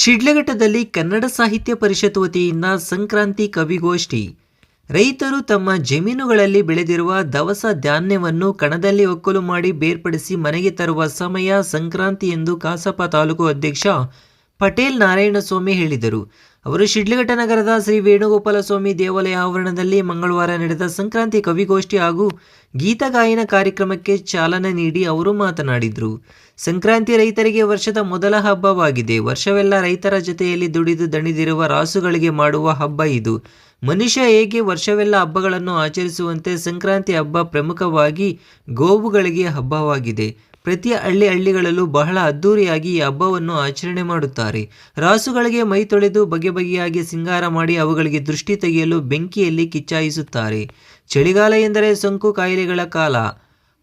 ಶಿಡ್ಲಘಟ್ಟದಲ್ಲಿ ಕನ್ನಡ ಸಾಹಿತ್ಯ ಪರಿಷತ್ ವತಿಯಿಂದ ಸಂಕ್ರಾಂತಿ ಕವಿಗೋಷ್ಠಿ. ರೈತರು ತಮ್ಮ ಜಮೀನುಗಳಲ್ಲಿ ಬೆಳೆದಿರುವ ದವಸ ಧಾನ್ಯವನ್ನು ಕಣದಲ್ಲಿ ಒಕ್ಕಲು ಮಾಡಿ ಬೇರ್ಪಡಿಸಿ ಮನೆಗೆ ತರುವ ಸಮಯ ಸಂಕ್ರಾಂತಿ ಎಂದು ಕಾಸಪ ತಾಲೂಕು ಅಧ್ಯಕ್ಷ ಪಟೇಲ್ ನಾರಾಯಣಸ್ವಾಮಿ ಹೇಳಿದರು. ಅವರು ಶಿಡ್ಲಘಟ್ಟ ನಗರದ ಶ್ರೀ ವೇಣುಗೋಪಾಲ ಸ್ವಾಮಿ ದೇವಾಲಯ ಆವರಣದಲ್ಲಿ ಮಂಗಳವಾರ ನಡೆದ ಸಂಕ್ರಾಂತಿ ಕವಿಗೋಷ್ಠಿ ಹಾಗೂ ಗೀತಗಾಯನ ಕಾರ್ಯಕ್ರಮಕ್ಕೆ ಚಾಲನೆ ನೀಡಿ ಅವರು ಮಾತನಾಡಿದರು. ಸಂಕ್ರಾಂತಿ ರೈತರಿಗೆ ವರ್ಷದ ಮೊದಲ ಹಬ್ಬವಾಗಿದೆ. ವರ್ಷವೆಲ್ಲ ರೈತರ ಜೊತೆಯಲ್ಲಿ ದುಡಿದು ದಣಿದಿರುವ ರಾಸುಗಳಿಗೆ ಮಾಡುವ ಹಬ್ಬ ಇದು. ಮನುಷ್ಯ ಹೇಗೆ ವರ್ಷವೆಲ್ಲ ಹಬ್ಬಗಳನ್ನು ಆಚರಿಸುವಂತೆ ಸಂಕ್ರಾಂತಿ ಹಬ್ಬ ಪ್ರಮುಖವಾಗಿ ಗೋವುಗಳಿಗೆ ಹಬ್ಬವಾಗಿದೆ. ಪ್ರತಿ ಹಳ್ಳಿ ಹಳ್ಳಿಗಳಲ್ಲೂ ಬಹಳ ಅದ್ಧೂರಿಯಾಗಿ ಈ ಹಬ್ಬವನ್ನು ಆಚರಣೆ ಮಾಡುತ್ತಾರೆ. ರಾಸುಗಳಿಗೆ ಮೈ ತೊಳೆದು ಬಗೆ ಬಗೆಯಾಗಿ ಸಿಂಗಾರ ಮಾಡಿ ಅವುಗಳಿಗೆ ದೃಷ್ಟಿ ತೆಗೆಯಲು ಬೆಂಕಿಯಲ್ಲಿ ಕಿಚ್ಚಾಯಿಸುತ್ತಾರೆ. ಚಳಿಗಾಲ ಎಂದರೆ ಸೋಂಕು ಕಾಯಿಲೆಗಳ ಕಾಲ.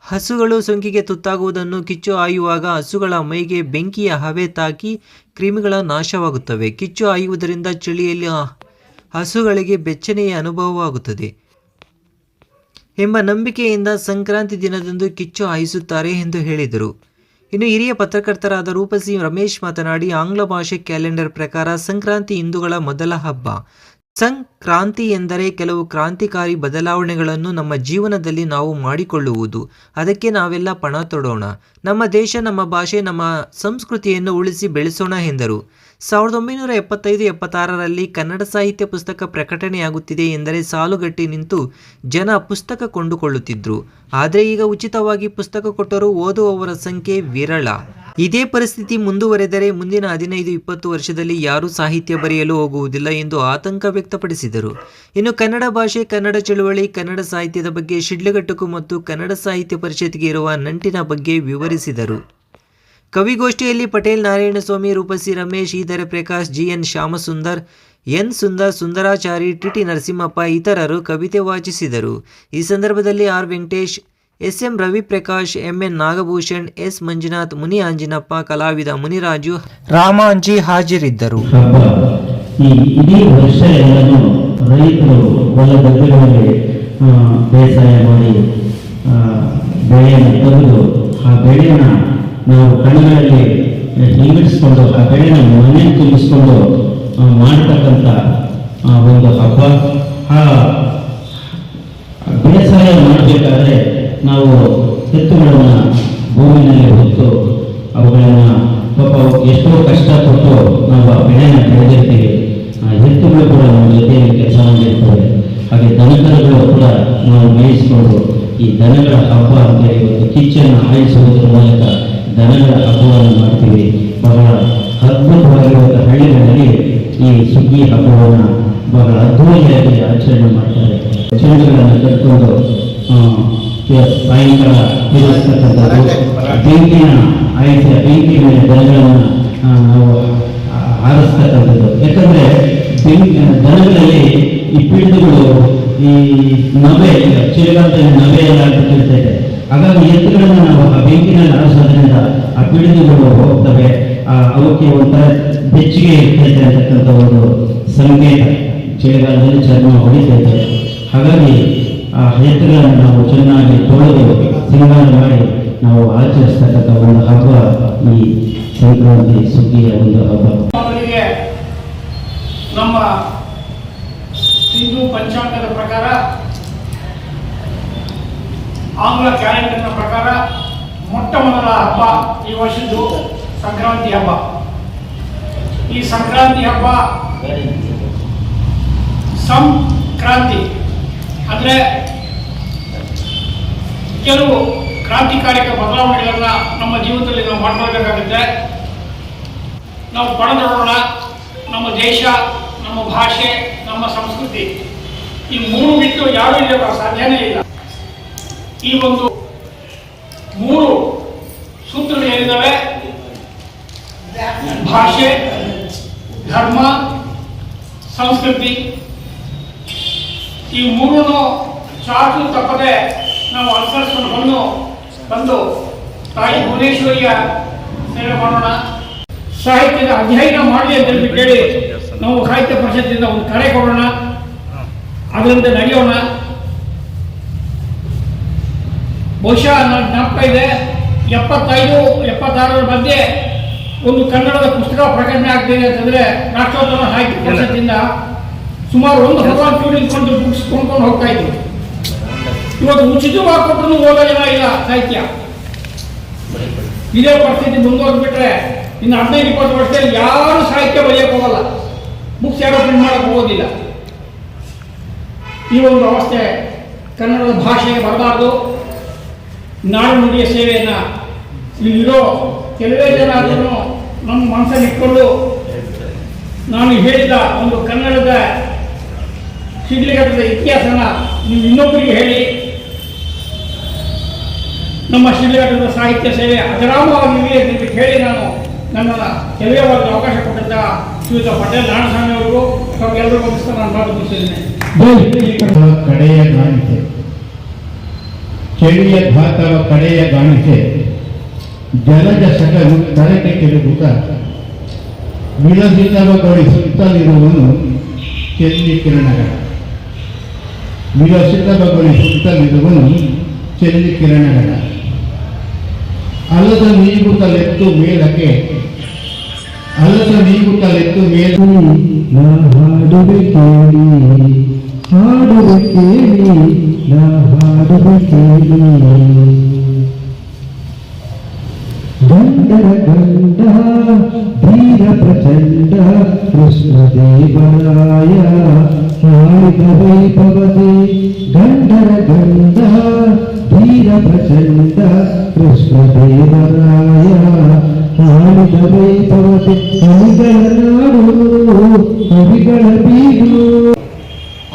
ಹಸುಗಳು ಸೋಂಕಿಗೆ ತುತ್ತಾಗುವುದನ್ನು ಕಿಚ್ಚು ಆಯುವಾಗ ಹಸುಗಳ ಮೈಗೆ ಬೆಂಕಿಯ ಹವೆ ತಾಕಿ ಕ್ರಿಮಿಗಳ ನಾಶವಾಗುತ್ತವೆ. ಕಿಚ್ಚು ಆಯುವುದರಿಂದ ಚಳಿಯಲ್ಲಿ ಹಸುಗಳಿಗೆ ಬೆಚ್ಚನೆಯ ಅನುಭವವಾಗುತ್ತದೆ. ಎಂಬ ನಂಬಿಕೆಯಿಂದ ಸಂಕ್ರಾಂತಿ ದಿನದಂದು ಕಿಚ್ಚು ಹಾಯಿಸುತ್ತಾರೆ ಎಂದು ಹೇಳಿದರು. ಇನ್ನು ಹಿರಿಯ ಪತ್ರಕರ್ತರಾದ ರೂಪಸಿ ರಮೇಶ್ ಮಾತನಾಡಿ, ಆಂಗ್ಲ ಭಾಷೆ ಕ್ಯಾಲೆಂಡರ್ ಪ್ರಕಾರ ಸಂಕ್ರಾಂತಿ ಹಿಂದೂಗಳ ಮೊದಲ ಹಬ್ಬ. ಸಂಕ್ರಾಂತಿ ಎಂದರೆ ಕೆಲವು ಕ್ರಾಂತಿಕಾರಿ ಬದಲಾವಣೆಗಳನ್ನು ನಮ್ಮ ಜೀವನದಲ್ಲಿ ನಾವು ಮಾಡಿಕೊಳ್ಳುವುದು. ಅದಕ್ಕೆ ನಾವೆಲ್ಲ ಪಣ ತೊಡೋಣ. ನಮ್ಮ ದೇಶ, ನಮ್ಮ ಭಾಷೆ, ನಮ್ಮ ಸಂಸ್ಕೃತಿಯನ್ನು ಉಳಿಸಿ ಬೆಳೆಸೋಣ ಎಂದರು. ಸಾವಿರದ ಒಂಬೈನೂರ ಎಪ್ಪತ್ತೈದು ಎಪ್ಪತ್ತಾರರಲ್ಲಿ ಕನ್ನಡ ಸಾಹಿತ್ಯ ಪುಸ್ತಕ ಪ್ರಕಟಣೆಯಾಗುತ್ತಿದೆ ಎಂದರೆ ಸಾಲುಗಟ್ಟಿ ನಿಂತು ಜನ ಪುಸ್ತಕ ಕೊಂಡುಕೊಳ್ಳುತ್ತಿದ್ದರು ಆದರೆ ಈಗ ಉಚಿತವಾಗಿ ಪುಸ್ತಕ ಕೊಟ್ಟರೂ ಓದುವವರ ಸಂಖ್ಯೆ ವಿರಳ. ಇದೇ ಪರಿಸ್ಥಿತಿ ಮುಂದುವರೆದರೆ ಮುಂದಿನ ಹದಿನೈದು, ಇಪ್ಪತ್ತು ವರ್ಷದಲ್ಲಿ ಯಾರೂ ಸಾಹಿತ್ಯ ಬರೆಯಲು ಹೋಗುವುದಿಲ್ಲ ಎಂದು ಆತಂಕ ವ್ಯಕ್ತಪಡಿಸಿದರು. ಇನ್ನು ಕನ್ನಡ ಭಾಷೆ, ಕನ್ನಡ ಚಳುವಳಿ, ಕನ್ನಡ ಸಾಹಿತ್ಯದ ಬಗ್ಗೆ ಶಿಡ್ಲಘಟ್ಟಕ್ಕೂ ಮತ್ತು ಕನ್ನಡ ಸಾಹಿತ್ಯ ಪರಿಷತ್ಗೆ ಇರುವ ನಂಟಿನ ಬಗ್ಗೆ ವಿವರಿಸಿದರು. ಕವಿಗೋಷ್ಠಿಯಲ್ಲಿ Patel, Narayanaswamy, ರೂಪಸಿ Ramesh, ಈಧರ Prakash, G N Shyamasundar, N Sundar, Sundarachari T T Narasimhappa ಇತರರು ಕವಿತೆ ವಾಚಿಸಿದರು. ಈ ಸಂದರ್ಭದಲ್ಲಿ R Venkatesh S M Raviprakash M N Nagabhushan S Manjunath Muni Anjinappa ಕಲಾವಿದ ಮುನಿರಾಜು ರಾಮಾಂಜಿ ಹಾಜರಿದ್ದರು. ಈ ಇಡೀ ವರ್ಷ ಎಲ್ಲನೂ ರೈತರು ಹೊಲ ಗದ್ದೆಗಳಲ್ಲಿ ಆ, ಬೇಸಾಯ ಮಾಡಿ ಆ, ಬೆಳೆಯನ್ನು ತೆಗೆದು ಆ ಬೆಳೆಯನ್ನು ನಾವು ಕಣ್ಣುಗಳಲ್ಲಿ ಹಿಂಗಿಡಿಸ್ಕೊಂಡು ಆ ಬೆಳೆಯನ್ನು ಮನೆ ತುಂಬಿಸ್ಕೊಂಡು ಆ, ಮಾಡ್ತಕ್ಕಂಥ ಒಂದು ಹಬ್ಬ. ಆ ಬೇಸಾಯ ಮಾಡಬೇಕಾದ್ರೆ ನಾವು ಎತ್ತುಗಳನ್ನು ಭೂಮಿನಲ್ಲಿ ಹೊತ್ತು ಅವುಗಳನ್ನು ಪಾಪ ಎಷ್ಟೋ ಕಷ್ಟಪಟ್ಟು ನಾವು ಆ ಬೆಳೆಯನ್ನು ಬೆಳೆದಿರ್ತೀವಿ. ಆ ಎತ್ತುಗಳು ಕೂಡ ನಮ್ಮ ಜೊತೆಯಲ್ಲಿ ಕೆಲಸ ಮಾಡಿರ್ತವೆ. ಹಾಗೆ ದನಕರುಗಳು ಕೂಡ ನಾವು ಮೇಯಿಸಿಕೊಂಡು ಈ ದನಗಳ ಹಬ್ಬ ಅಂತೇಳಿ ಒಂದು ಕಿಚ್ಚನ್ನು ಆಯಿಸುವುದರ ಮೂಲಕ ದನಗಳ ಹಬ್ಬವನ್ನು ಮಾಡ್ತೀವಿ. ಬಹಳ ಅದ್ಭುತವಾಗಿರುವಂಥ ಹಳ್ಳಿಗಳಲ್ಲಿ ಈ ಸುಗ್ಗಿ ಹಬ್ಬವನ್ನು ಬಹಳ ಅದ್ಧೂರಿಯಾಗಿ ಆಚರಣೆ ಮಾಡ್ತಾರೆ. ಚಂದ್ರಗಳನ್ನು ಕಟ್ಕೊಂಡು ಸಾಯಂಕಾಲ ತಿರುಗಿಸ್ತಕ್ಕಂಥದ್ದು ಬೆಂಕಿನ ಆಯ್ಕೆ ಬೆಂಕಿಯ ಮೇಲೆ ದನಗಳನ್ನು ನಾವು ಆರಿಸ್ತಕ್ಕಂಥದ್ದು ಯಾಕಂದರೆ ಬೆಂಕಿ ದನಗಳಲ್ಲಿ ಈ ಪಿಡಿದುಗಳು ಈ ನವೆ ಚಳಿಗಾಲದಲ್ಲಿ ನವೆ ಎಲ್ಲ ಆಗ್ಬಿಟ್ಟಿರ್ತೈತೆ ಹಾಗಾಗಿ ಎತ್ತುಗಳನ್ನು ನಾವು ಆ ಬೆಂಕಿನಲ್ಲಿ ಆರಿಸೋದ್ರಿಂದ ಆ ಪಿಡಿದುಗಳು ಹೋಗ್ತವೆ. ಆ, ಅವಕ್ಕೆ ಒಂಥರ ಬೆಚ್ಚಗೆ ಇರ್ತೈತೆ ಅಂತಕ್ಕಂಥ ಒಂದು ಸಂಕೇತ. ಚಳಿಗಾಲದಲ್ಲಿ ಚರ್ಮ ಹೊಡಿತೈತೆ ಹಾಗಾಗಿ ಆ ಎತ್ತುಗಳನ್ನು ನಾವು ಚೆನ್ನಾಗಿ ತೊಳೆದು ಸಿಂಗಾರ ಮಾಡಿ ನಾವು ಆಚರಿಸ್ತಕ್ಕಂಥ ಒಂದು ಹಬ್ಬ ಈ ಸಂಕ್ರಾಂತಿ ಸುಗ್ಗಿಯ ಒಂದು ಹಬ್ಬ. ನಮ್ಮ ಹಿಂದೂ ಪಂಚಾಂಗದ ಪ್ರಕಾರ, ಆಂಗ್ಲ ಕ್ಯಾಲೆಂಡರ್ನ ಪ್ರಕಾರ ಮೊಟ್ಟ ಮೊದಲ ಹಬ್ಬ ಈ ವರ್ಷದ್ದು ಸಂಕ್ರಾಂತಿ ಹಬ್ಬ. ಈ ಸಂಕ್ರಾಂತಿ ಹಬ್ಬ ಸಂಕ್ರಾಂತಿ. ಅಂದರೆ ಕೆಲವು ಕ್ರಾಂತಿಕಾರಿಕ ಬದಲಾವಣೆಗಳನ್ನು ನಮ್ಮ ಜೀವನದಲ್ಲಿ ನಾವು ಮಾಡ್ಕೊಳ್ಬೇಕಾಗುತ್ತೆ. ನಾವು ಬಡದೋಣ ನಮ್ಮ ದೇಶ, ನಮ್ಮ ಭಾಷೆ, ನಮ್ಮ ಸಂಸ್ಕೃತಿ. ಈ ಮೂರು ಬಿಟ್ಟು ಯಾರು ಇಲ್ಲ ಸಾಧ್ಯನೇ ಇಲ್ಲ. ಈ ಒಂದು ಮೂರು ಸೂತ್ರಗಳು ಏನಿದ್ದಾವೆ ಭಾಷೆ, ಧರ್ಮ, ಸಂಸ್ಕೃತಿ. ಈ ಮೂರನ್ನು ಚಾಚು ತಪ್ಪದೆ ನಾವು ಅನುಸರಿಸಿಕೊಂಡು ಬಂದು ಬಂದು ತಾಯಿ ಭುವನೇಶ್ವರಿಯ ಸೇವೆ ಮಾಡೋಣ. ಸಾಹಿತ್ಯದ ಅಧ್ಯಯನ ಮಾಡಿ ಅಂತ ಹೇಳಿ ಕೇಳಿ ನಾವು ಸಾಹಿತ್ಯ ಪರಿಷತ್ತಿಂದ ಒಂದು ಕರೆ ಕೊಡೋಣ. ಅದರಂತೆ ನಡೆಯೋಣ. ಬಹುಶಃ ನನ್ನ ಜ್ಞಾಪಕ ಇದೆ ಎಪ್ಪತ್ತೈದು ಎಪ್ಪತ್ತಾರರ ಮಧ್ಯೆ ಒಂದು ಕನ್ನಡದ ಪುಸ್ತಕ ಪ್ರಕಟಣೆ ಆಗ್ತಿದೆ ಅಂತಂದ್ರೆ ರಾಷ್ಟ್ರೋತ್ತರ ಸಾಹಿತ್ಯ ಪರಿಷತ್ತಿಂದ ಸುಮಾರು ಒಂದು ಹಲವಾರು ಇಟ್ಕೊಂಡು ಬುಕ್ಸ್ ಕೊಂಡ್ಕೊಂಡು ಹೋಗ್ತಾ ಇದ್ರು ಇವತ್ತು ಉಚಿತವಾಗಿ ಕೊಟ್ಟರು ಓದೋದಿಲ್ಲ ಇಲ್ಲ, ಸಾಹಿತ್ಯ. ಇದೇ ಪರಿಸ್ಥಿತಿ ಮುಂದುವರೆದ್ಬಿಟ್ರೆ ಇನ್ನು ಹದಿನೈದು, ಇಪ್ಪತ್ತು ವರ್ಷದಲ್ಲಿ ಯಾರು ಸಾಹಿತ್ಯ ಬರೆಯಕ್ಕೆ ಹೋಗಲ್ಲ. ಬುಕ್ಸ್ ಯಾರೋ ಪ್ರಿಂಟ್ ಮಾಡಕ್ಕೆ ಹೋಗೋದಿಲ್ಲ. ಈ ಒಂದು ಅವಸ್ಥೆ ಕನ್ನಡದ ಭಾಷೆಗೆ ಬರಬಾರ್ದು. ನಾಡು ನುಡಿಯ ಸೇವೆಯನ್ನು ಇಲ್ಲಿರೋ ಕೆಲವೇ ಜನ ಅದನ್ನು ನಮ್ಮ ಮನಸ್ಸಲ್ಲಿ ಇಟ್ಕೊಂಡು ನಾನು ಹೇಳಿದ ಒಂದು ಕನ್ನಡದ ಶಿಡ್ಲಘಟ್ಟದ ಇತಿಹಾಸನ ನೀವು ಇನ್ನೊಬ್ಬರಿಗೆ ಹೇಳಿ. ನಮ್ಮ ಶಿಡ್ಲಘಟ್ಟದ ಸಾಹಿತ್ಯ ಸೇವೆ ಅಜರಾಮವಾಗಿರಲಿ ಅಂತ ಹೇಳಿ ನಾನು ನನ್ನ ಕೆಲವೇ ಅವಕಾಶ ಕೊಟ್ಟಂತ ಶ್ರೀಯುತ ಪಟೇಲ್ ನಾರಾಯಣಸ್ವಾಮಿ ಅವರು ತಮಗೆಲ್ಲರಿಗೂ ನಮಸ್ಕಾರ ನಾನು ಮುಗಿಸಿದ್ದೇನೆ ಕಡೆಯ ಗಾಣಿಕೆ. ಚಳಿಯ ಭಾತವ ಕಡೆಯ ಗಾಣಿಕೆ. ಜಲಜ ಸಕಲು ತರಕೆ ತಿರುಗುತ್ತ ವಿಲಸಿತವಗೊಳಿಸುತ್ತಲಿರುವನು ಚೆಲ್ಲಿ ಕಿರಣಗಳ. ವಿಲಸಿತವಗೊಳಿಸುತ್ತಲಿರುವನು ಚೆಲ್ಲಿ ಕಿರಣಗಳ. ಅಲ್ಲದ ನೀಗುತ್ತಲೆತ್ತು ಮೇಲಕ್ಕೆ ಅಲ್ಲದ ನೀಗುತ್ತಲೆತ್ತು ಮೇಲೆ ನಾ ಹಾಡುವೆ ಕೇಳಿ ಹಾಡುವೆ ಕೇಳಿ ನಾ ಹಾಡುವೆ ಕೇಳಿ ಗಂಡರ ಗಂಡ ಧೀರ ಪ್ರಚಂಡ ಕೃಷ್ಣ ದೇವರಾಯ ಹಾಡಿದ ವೈಭವತೆ ಗಂಡರ ಗಂಡ ಧೀರ ಪ್ರಚಂಡ ಕೃಷ್ಣ ದೇವರಾಯ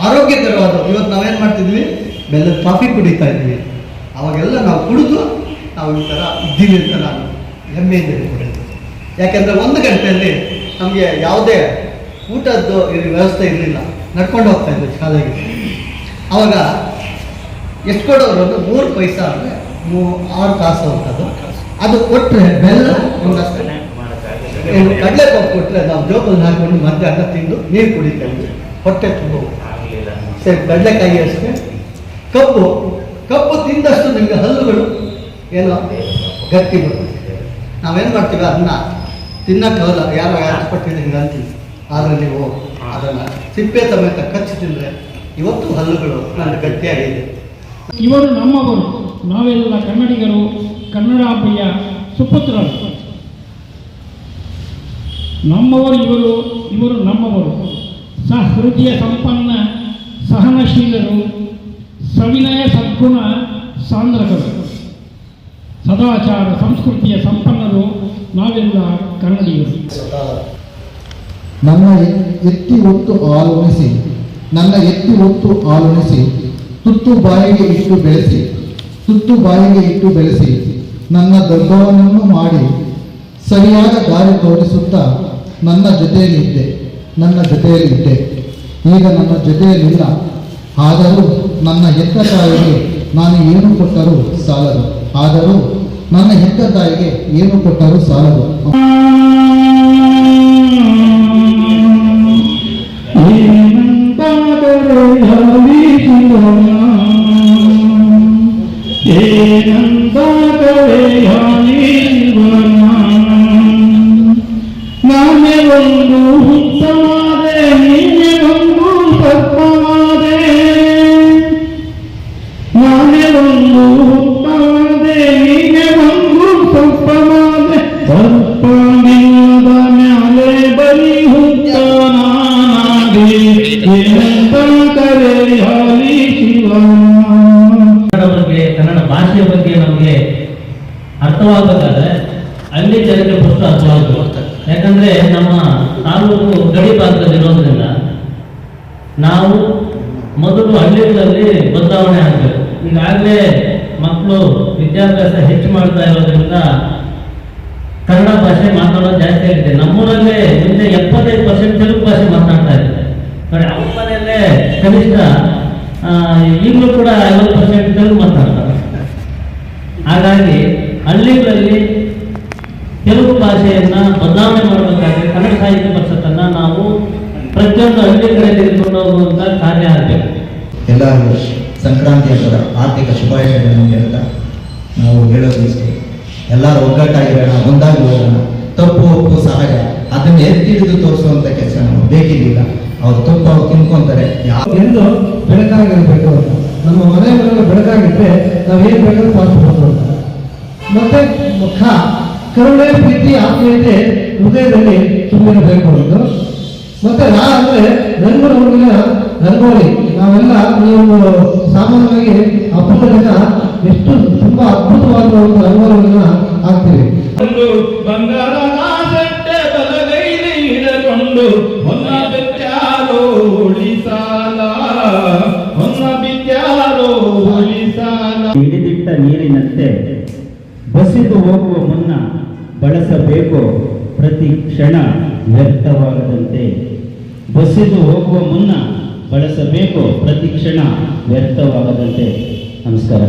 ಆರೋಗ್ಯಕರವಾದ ಇವತ್ತು ನಾವೇನ್ ಮಾಡ್ತಿದ್ವಿ? ಬೆಲ್ಲದ ಕಾಫಿ ಕುಡಿತಾ ಇದ್ವಿ. ಅವಾಗೆಲ್ಲ ನಾವು ಕುಡಿದು ನಾವು ಈ ಥರ ಇದ್ದೀವಿ ಅಂತ ನಾನು ಹೆಮ್ಮೆಯಿಂದ ಹೇಳ್ಕೊಂಡಿದ್ದೆ ಯಾಕೆಂದ್ರೆ ಒಂದು ಗಂಟೆಯಲ್ಲಿ ನಮಗೆ ಯಾವುದೇ ಊಟದ್ದು ವ್ಯವಸ್ಥೆ ಇರಲಿಲ್ಲ. ನಡ್ಕೊಂಡು ಹೋಗ್ತಾ ಇದ್ವಿ ಶಾಲೆಗೆ. ಅವಾಗ ಎಷ್ಟು ಕೊಡೋರು ಅಂದ್ರೆ ಮೂರು ಪೈಸಾ ಅಂದರೆ ಆರು ಕಾಸು ಅಂತದ್ದು. ಅದು ಕೊಟ್ಟರೆ ಬೆಲ್ಲ ಒಂದಷ್ಟು ಕಡಲೆ ಕಡಲೆಕಾಯಿ ಕೊಟ್ಟರೆ ನಾವು ಜೋಬಲ್ಲಿ ಹಾಕೊಂಡು ಮಧ್ಯಾಹ್ನ ತಿಂದು ನೀರು ಕುಡಿತೇವೆ ಹೊಟ್ಟೆ ತುಂಬ ಸರಿ, ಕಡಲೆಕಾಯಿ ಅಷ್ಟೇ. ಕಬ್ಬು ಕಬ್ಬು ತಿಂದಷ್ಟು ನಿಮಗೆ ಹಲ್ಲುಗಳು ಏನೋ ಗಟ್ಟಿ ಬರುತ್ತೆ. ನಾವೇನು ಮಾಡ್ತೀವಿ? ಅದನ್ನ ತಿನ್ನಕ್ಕಾಗಲ್ಲ. ಯಾರೋ ಯಾರು ಕೊಟ್ಟಿದ್ದೀನಿ ಅಂತೀವಿ. ಆದರೆ ನೀವು ಅದನ್ನು ಸಿಪ್ಪೆ ಸಮೇತ ಕಚ್ಚಿ ತಿಂದರೆ ಇವತ್ತು ಹಲ್ಲುಗಳು ನನ್ನ ಗಟ್ಟಿಯಾಗಿದೆ. ಇವರು ನಮ್ಮವರು. ನಾವೆಲ್ಲ ಕನ್ನಡಿಗರು ಕನ್ನಡಾಂಬೆಯ ಸುಪುತ್ರರು. ನಮ್ಮವರು ಇವರು ಇವರು ನಮ್ಮವರು. ಸಹೃದಯ ಸಂಪನ್ನ, ಸಹನಶೀಲರು, ಸವಿನಯ ಸದ್ಗುಣ ಸಾಂದ್ರಕರು. ಸದಾಚಾರ ಸಂಸ್ಕೃತಿಯ ಸಂಪನ್ನರು ನಾವೆಲ್ಲ ಕನ್ನಡಿಗರು. ನನ್ನ ಎತ್ತಿ ಒತ್ತು ಆಲೋಚಿಸಿ. ನನ್ನ ಎತ್ತಿ ಒತ್ತು ಆಲೋಣಿಸಿ ತುತ್ತು ಬಾಯಿಗೆ ಇಟ್ಟು ಬೆಳೆಸಿ, ತುತ್ತು ಬಾಯಿಗೆ ಇಟ್ಟು ಬೆಳೆಸಿ, ನನ್ನ ದೊಡ್ಡವನನ್ನು ಮಾಡಿ ಸರಿಯಾದ ದಾರಿ ತೋರಿಸುತ್ತಾ ನನ್ನ ಜೊತೆಯಲ್ಲಿದ್ದೆ ನನ್ನ ಜೊತೆಯಲ್ಲಿದ್ದೆ ಈಗ ನನ್ನ ಜೊತೆಯಲ್ಲಿಲ್ಲ. ಆದರೂ ನನ್ನ ಹೆತ್ತ ತಾಯಿಗೆ ನಾನು ಏನು ಕೊಟ್ಟರೂ ಸಾಲದು. ಆದರೂ ನನ್ನ ಹೆತ್ತ ತಾಯಿಗೆ ಏನು ಕೊಟ್ಟರೂ ಸಾಲದು. ಏನಂತಾದರೆ ಯಾವೀ ಜೀವನ ಏನಂತಾದರೆ ಯಾವೀ ಮೊದಲು ಹಳ್ಳಿಗಳಲ್ಲಿ ಬದಲಾವಣೆ ಆಗಬೇಕು. ಈಗಾಗಲೇ ಮಕ್ಕಳು ವಿದ್ಯಾಭ್ಯಾಸ ಹೆಚ್ಚು ಮಾಡ್ತಾ ಇರೋದ್ರಿಂದ ಕನ್ನಡ ಭಾಷೆ ಮಾತಾಡೋದು ಜಾಸ್ತಿ ಆಗಿದೆ. ನಮ್ಮೂರಲ್ಲೇ ಮುಂದೆ ಎಪ್ಪತ್ತೈದು ಪರ್ಸೆಂಟ್ ತೆಲುಗು ಭಾಷೆ ಮಾತಾಡ್ತಾ ಇದ್ದಾರೆ. ಅವ್ರ ಕನಿಷ್ಠ ಈಗಲೂ ಕೂಡ ಐವತ್ತು ಪರ್ಸೆಂಟ್ ತೆಲುಗು ಮಾತಾಡ್ತಾರೆ. ಹಾಗಾಗಿ ಹಳ್ಳಿಗಳಲ್ಲಿ ತೆಲುಗು ಭಾಷೆಯನ್ನ ಬದಲಾವಣೆ ಮಾಡಬೇಕಾದ್ರೆ ಕನ್ನಡ ಸಾಹಿತ್ಯ ಪರಿಷತ್ತನ್ನ ನಾವು ಪ್ರತಿಯೊಂದು ಹಳ್ಳಿ ಕಡೆ ತೆಗೆದುಕೊಂಡು ಹೋಗುವಂತ ಕಾರ್ಯ ಆಗಬೇಕು. ಸಂಕ್ರಾಂತಿ ಹಬ್ಬದ ಆರ್ಥಿಕ ಶುಭಾಶಯಗಳನ್ನು ಹೇಳ್ತಾ ನಾವು ಹೇಳೋದು ಇಷ್ಟೇ. ಎಲ್ಲರೂ ಒಗ್ಗಟ್ಟಾಗಿರೋಣ ಒಂದಾಗಿ ಹೋಗೋಣ. ತಪ್ಪು ಒಪ್ಪು ಸಹಜ. ಅದನ್ನು ಎತ್ತಿಡಿದು ತೋರಿಸುವಂತ ಕೆಲಸ ನಮಗೆ ಬೇಕಿದ್ದಿಲ್ಲ. ಅವ್ರು ತಪ್ಪು ಅವ್ರು ತಿನ್ಕೊಂತಾರೆ. ಯಾವ ಎಂದು ಬೆಳಕಾಗಿರ್ಬೇಕು ನಮ್ಮ ಮನೆಯಲ್ಲಿ ಬೆಳಕಾಗಿದ್ರೆ ನಾವು ಏನು ಬೇಕಾದ್ರೂ ಪಾಲಿಸಬಹುದು ಅಂತ. ಮತ್ತೆ ಮುಖ ಕರುಣೆ, ಪ್ರೀತಿ, ಆತ್ಮೀಯತೆ ಹೃದಯದಲ್ಲಿ ತುಂಬಿರಬೇಕು ಮತ್ತೆ ರಾ ಅಂದ್ರೆ ರಂಗು ಹುಡುಗಿನ ನಾವೆಲ್ಲ ನೀವು ಸಾಮಾನ್ಯವಾಗಿ ಹಬ್ಬದ ದಿನ ಎಷ್ಟು ತುಂಬಾ ಅದ್ಭುತವಾದ ಒಂದು ಅನುಭವಗಳನ್ನ ಹಿಡಕೊಂಡು ಹೊನ್ನ ಹೊನ್ನ ಬಿಚ್ಚಾರೋ ಉಳಿಸಾಲ ಹಿಡಿದಿಟ್ಟ ನೀರಿನಂತೆ ಬಸಿದು ಹೋಗುವ ಮುನ್ನ ಬಳಸಬೇಕು ಪ್ರತಿ ಕ್ಷಣ ವ್ಯರ್ಥವಾಗದಂತೆ. ಬಸಿದು ಹೋಗುವ ಮುನ್ನ ಬಳಸಬೇಕು. ಪ್ರತಿ ಕ್ಷಣ ವ್ಯರ್ಥವಾಗದಂತೆ ನಮಸ್ಕಾರ.